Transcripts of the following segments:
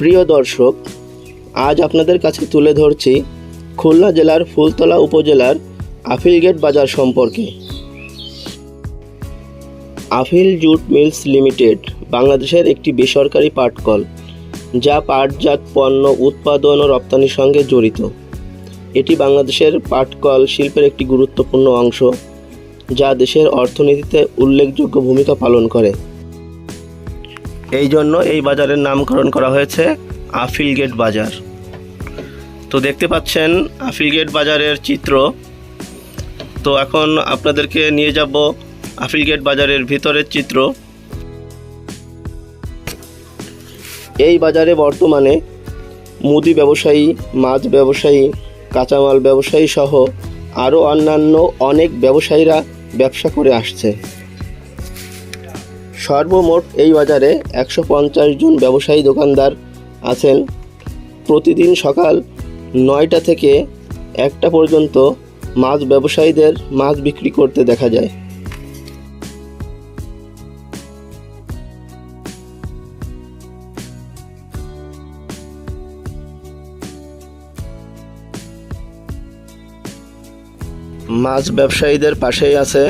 প্রিয় দর্শক, আজ আপনাদের কাছে তুলে ধরছি খুলনা জেলার ফুলতলা উপজেলার আফিলগেট বাজার সম্পর্কে। আফিল জুট মিলস লিমিটেড বাংলাদেশের একটি বেসরকারি পাটকল, যা পাটজাত পণ্য উৎপাদন ও রপ্তানির সঙ্গে জড়িত। এটি বাংলাদেশের পাটকল শিল্পের একটি গুরুত্বপূর্ণ অংশ, যা দেশের অর্থনীতিতে উল্লেখযোগ্য ভূমিকা পালন করে। এই জন্য এই বাজারের নামকরণ করা হয়েছে আফিলগেট বাজার। তো দেখতে পাচ্ছেন আফিলগেট বাজারের চিত্র। তো এখন আপনাদেরকে নিয়ে যাব আফিলগেট বাজারের ভিতরের চিত্র। এই বাজারে বর্তমানে মুদি ব্যবসায়ী, মাছ ব্যবসায়ী, কাঁচামাল ব্যবসায়ী সহ আরও অন্যান্য অনেক ব্যবসায়ীরা ব্যবসা করে আসছে। সর্বমোট এই বাজারে একশো পঞ্চাশ জন ব্যবসায়ী দোকানদার আছেন। প্রতিদিন সকাল নয়টা থেকে একটা পর্যন্ত মাছ ব্যবসায়ীদের মাছ বিক্রি করতে দেখা যায়। মাছ ব্যবসায়ীদের পাশেই আছে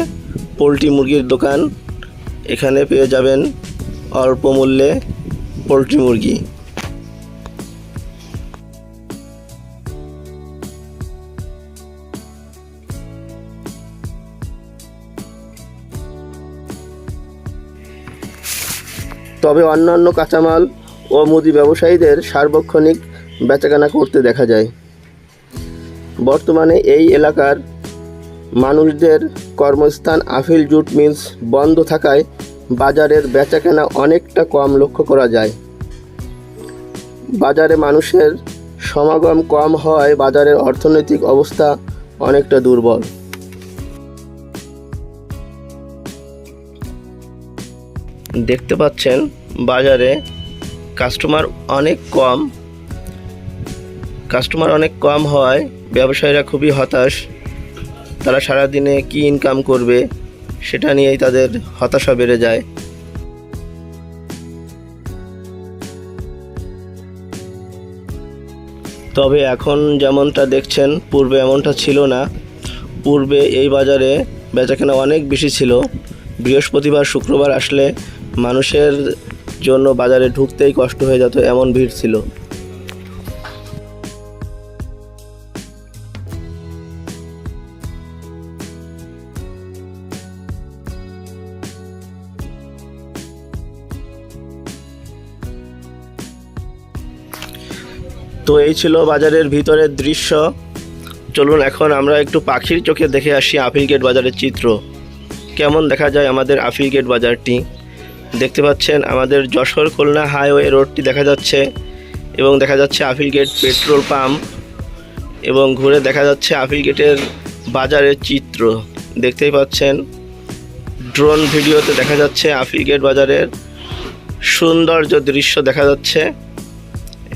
পোলট্রি মুরগির দোকান। এখানে পেয়ে যাবেন অল্প মূল্যে পোলট্রি মুরগি। তবে অন্যান্য কাঁচামাল ও মুদি ব্যবসায়ীদের সার্বক্ষণিক বেচাকেনা করতে দেখা যায়। বর্তমানে এই এলাকার মানুষদের কর্মস্থান আফিল জুট মিলস বন্ধ থাকায় বাজারের বেচাকেনা অনেকটা কম লক্ষ্য করা যায়। বাজারে মানুষের সমাগম কম হওয়ায় বাজারের অর্থনৈতিক অবস্থা অনেকটা দুর্বল। দেখতে পাচ্ছেন, বাজারে কাস্টমার অনেক কম। কাস্টমার অনেক কম হওয়ায় ব্যবসায়ীরা খুবই হতাশ। তারা সারাদিনে কি ইনকাম করবে, সেটা নিয়েই তাদের হতাশা বেড়ে যায়। তবে এখন যেমনটা দেখছেন, পূর্বে এমনটা ছিল না। পূর্বে এই বাজারে বেচাকেনা অনেক বেশি ছিল। বৃহস্পতিবার, শুক্রবার আসলে মানুষের জন্য বাজারে ঢুকতেই কষ্ট হয়ে যেত, এমন ভিড় ছিল। তো এই ছিল বাজারের ভিতরের দৃশ্য। চলুন এখন আমরা একটু পাখির চোখে দেখে আসি আফিল গেট বাজারের চিত্র। কেমন দেখা যায় আমাদের আফিলগেট বাজারটি? দেখতে পাচ্ছেন আমাদের যশোর খুলনা হাইওয়ে রোডটি দেখা যাচ্ছে এবং দেখা যাচ্ছে আফিলগেট পেট্রোল পাম্প এবং ঘুরে দেখা যাচ্ছে আফিল গেটের বাজারের চিত্র। দেখতেই পাচ্ছেন, ড্রোন ভিডিওতে দেখা যাচ্ছে আফিল গেট বাজারের সৌন্দর্য দৃশ্য দেখা যাচ্ছে।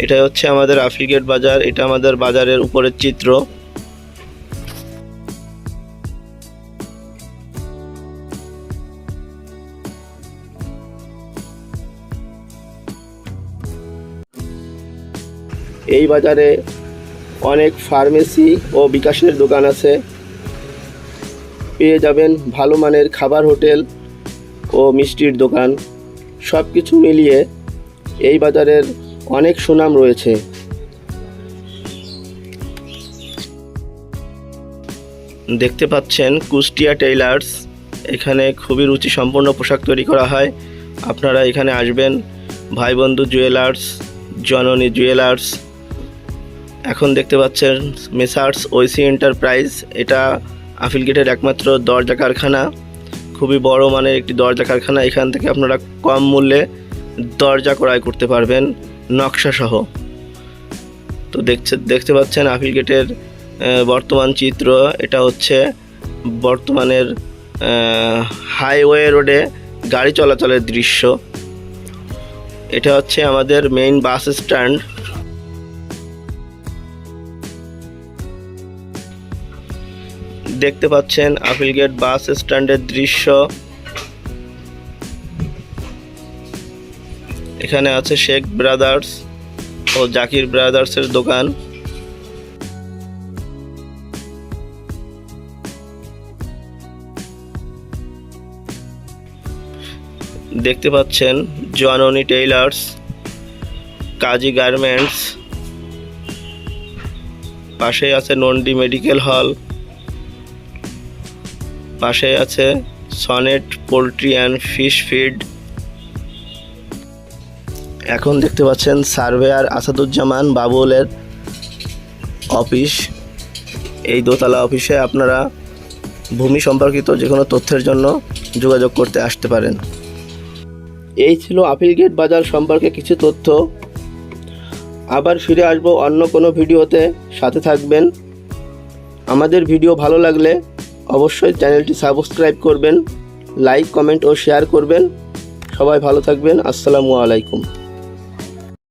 এটা হচ্ছে আমাদের আফ্রিকেট বাজার, এটা আমাদের বাজারের উপরের চিত্র। এই বাজারে অনেক ফার্মেসি ও বিকাশের দোকান আছে। পেয়ে যাবেন ভালো মানের খাবার, হোটেল ও মিষ্টির দোকান। সব কিছু মিলিয়ে এই বাজারের অনেক সুনাম রয়েছে। দেখতে পাচ্ছেন কুষ্টিয়া টেইলার্স। এখানে খুবই রুচি সম্পন্ন পোশাক তৈরি করা হয়। আপনারা এখানে আসবেন ভাই বন্ধু জুয়েলার্স, জননী জুয়েলার্স। এখন দেখতে পাচ্ছেন মেসার্স ঐসি এন্টারপ্রাইজ। এটা আফিলগেটের একমাত্র দরজা কারখানা। খুবই বড় মানের একটি দরজা কারখানা। এখান থেকে আপনারা কম মূল্যে দরজা ক্রয় করতে পারবেন। নকশা সহ তো দেখছে, দেখতে পাচ্ছেন আপিল গেটের বর্তমান চিত্র। এটা হচ্ছে বর্তমানের হাইওয়ে রোডে গাড়ি চলাচলের দৃশ্য। এটা হচ্ছে আমাদের মেইন বাস স্ট্যান্ড। দেখতে পাচ্ছেন আপিলগেট বাস স্ট্যান্ডের দৃশ্য। এখানে আছে শেখ ব্রাদার্স ও জাকির ব্রাদার্সের দোকান। দেখতে পাচ্ছেন জননী টেইলার্স, কাজী গার্মেন্টস, পাশে আছে নন্ডি মেডিকেল হল, পাশে আছে Sonnet poultry and fish feed. এখন দেখতে পাচ্ছেন সার্ভেয়ার আসাদুজ্জামান বাবুলের অফিস। এই দোতলা অফিসে আপনারা ভূমি সম্পর্কিত যে কোনো তথ্যের জন্য যোগাযোগ করতে আসতে পারেন। এই ছিল আপিল গেট বাজার সম্পর্কে কিছু তথ্য। আবার ফিরে আসব অন্য কোনো ভিডিওতে। সাথে থাকবেন। আমাদের ভিডিও ভালো লাগলে অবশ্যই চ্যানেলটি সাবস্ক্রাইব করবেন, লাইক, কমেন্ট ও শেয়ার করবেন। সবাই ভালো থাকবেন। আসসালামু আলাইকুম।